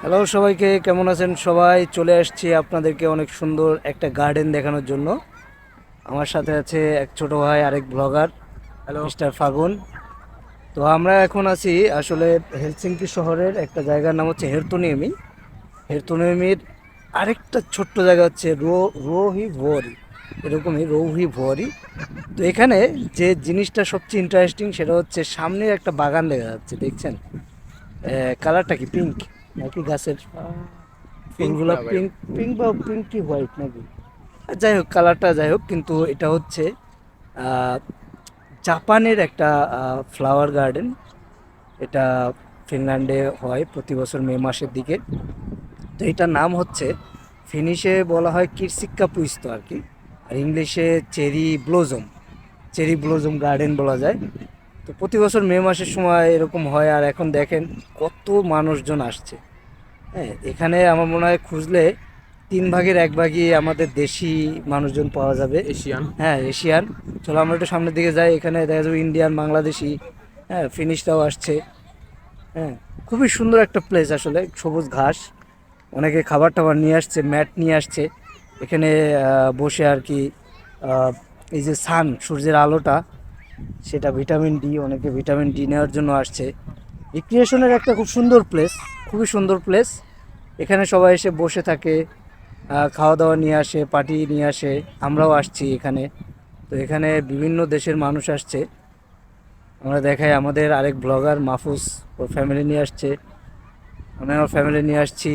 Hello সবাইকে কেমন আছেন সবাই? চলে আসছি আপনাদেরকে অনেক সুন্দর একটা গার্ডেন দেখানোর জন্য। আমার সাথে আছে এক ছোট ভাই আরেক ব্লগার হ্যালো মিস্টার ফাগুন। তো আমরা এখন আছি আসলে হেলসিঙ্কি শহরের একটা জায়গার নাম হচ্ছে হেরতনিয়মি। হেরতনিয়মির আরেকটা ছোট্ট জায়গা হচ্ছে রো রোহি ভোয়ারি এরকমই রৌহি ভোয়ারি তো এখানে যে জিনিসটা সবচেয়ে ইন্টারেস্টিং সেটা হচ্ছে সামনে একটা বাগান দেখা যাচ্ছে দেখছেন? কালারটা কি পিঙ্ক নাকি গাছের ফুলগুলো পিঙ্ক পিঙ্ক বা পিঙ্ক কি হোয়াইট নাকি? আর যাই হোক কালারটা যাই হোক কিন্তু এটা হচ্ছে জাপানের একটা ফ্লাওয়ার গার্ডেন এটা ফিনল্যান্ডে হয় প্রতি বছর মে মাসের দিকে। তো এটার নাম হচ্ছে ফিনিশে বলা হয় কিরসিক্কা পুইস্ত আর কি। আর ইংলিশে cherry blossom cherry blossom garden বলা যায়। তো প্রতি বছর মে মাসের সময় এরকম হয় আর এখন দেখেন কত মানুষজন আসছে। হ্যাঁ এখানে আমার মনে হয় খুঁজলে তিন ভাগের এক ভাগই আমাদের দেশি মানুষজন পাওয়া যাবে। এশিয়ান। হ্যাঁ এশিয়ান। চলো আমরা একটু সামনের দিকে যাই এখানে দেখা যাবে ইন্ডিয়ান বাংলাদেশি হ্যাঁ ফিনিশটাও আসছে। হ্যাঁ খুবই সুন্দর একটা প্লেস আসলে সবুজ ঘাস। অনেকে খাবার টাবার নিয়ে আসছে ম্যাট নিয়ে আসছে। এখানে বসে আর কি এই যে সান সূর্যের আলোটা সেটা ভিটামিন ডি অনেকে ভিটামিন ডি নেওয়ার জন্য আসছে। রিক্রিয়েশনের একটা খুব সুন্দর প্লেস খুবই সুন্দর প্লেস এখানে সবাই এসে বসে থাকে খাওয়া দাওয়া নিয়ে আসে পার্টি নিয়ে আসে আমরাও আসছি এখানে। তো এখানে বিভিন্ন দেশের মানুষ আসছে। আমরা দেখাই আমাদের আরেক ব্লগার মাহফুজ ওর ফ্যামিলি নিয়ে আসছে। আমি আমার ফ্যামিলি নিয়ে আসছি।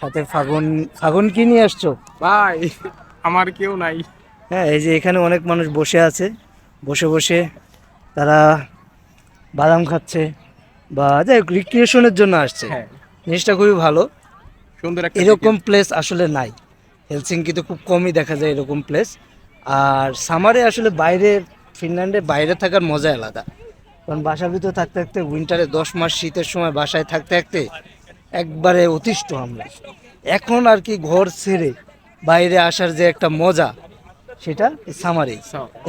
সাথে ফাগুন ফাগুন কি নিয়ে আসছো? ভাই আমার কেউ নাই। হ্যাঁ এই যে এখানে অনেক মানুষ বসে আছে। বসে বসে তারা বাদাম খাচ্ছে বা যাই হোক রিক্রিয়েশনের জন্য আসছে। হ্যাঁ। জিনিসটা খুবই ভালো। সুন্দর একটা এরকম প্লেস আসলে নাই। হেলসিঙ্কিতে খুব কমই দেখা যায় এরকম প্লেস আর সামারে আসলে বাইরে ফিনল্যান্ডে বাইরে থাকার মজা আলাদা। কারণ বাসার ভিতরে থাকতে থাকতে উইন্টারে দশ মাস শীতের সময় বাসায় থাকতে থাকতে একবারে অতিষ্ঠ আমরা। এখন আর কি ঘর ছেড়ে বাইরে আসার যে একটা মজা সেটা সামারি.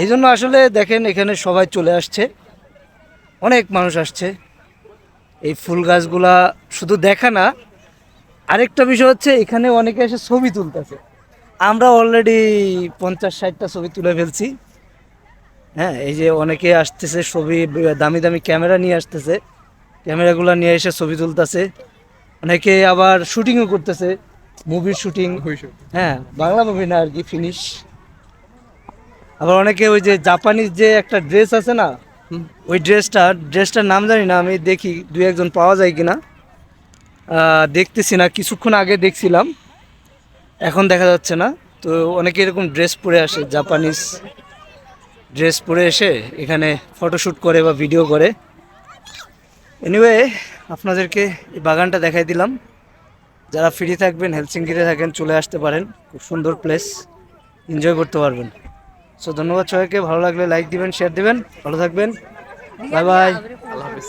এই জন্য আসলে দেখেন এখানে সবাই চলে আসছে। অনেক মানুষ আসছে। এই ফুল গাছগুলা শুধু দেখা না আরেকটা বিষয় হচ্ছে এখানে অনেকে এসে ছবি তুলতেছে। আমরা অলরেডি পঞ্চাশ ষাটটা ছবি তুলে ফেলছি। হ্যাঁ এই যে অনেকে আসতেছে ছবি দামি দামি ক্যামেরা নিয়ে আসতেছে। ক্যামেরাগুলো নিয়ে এসে ছবি তুলতেছে। অনেকে আবার শুটিংও করতেছে। মুভির শুটিং হ্যাঁ বাংলা মুভি না আর কি ফিনিশ আবার অনেকে ওই যে জাপানিজ যে একটা ড্রেস আছে না ওই ড্রেসটা ড্রেসটার নাম জানি না আমি দেখি দু একজন পাওয়া যায় কিনা। আহ, দেখতেছি না কিছুক্ষণ আগে দেখছিলাম এখন দেখা যাচ্ছে না। তো অনেকে এরকম ড্রেস পরে আসে জাপানিজ ড্রেস পরে এসে এখানে ফটোশ্যুট করে বা ভিডিও করে। এনিওয়ে আপনাদেরকে এই বাগানটা দেখাই দিলাম। যারা ফ্রি থাকবেন হেলসিঙ্কিতে থাকেন চলে আসতে পারেন। খুব সুন্দর প্লেস এনজয় করতে পারবেন। সো ধন্যবাদ সবাইকে। ভালো লাগলে লাইক দিবেন শেয়ার দিবেন। ভালো থাকবেন। বাই বাই আল্লাহ হাফেজ।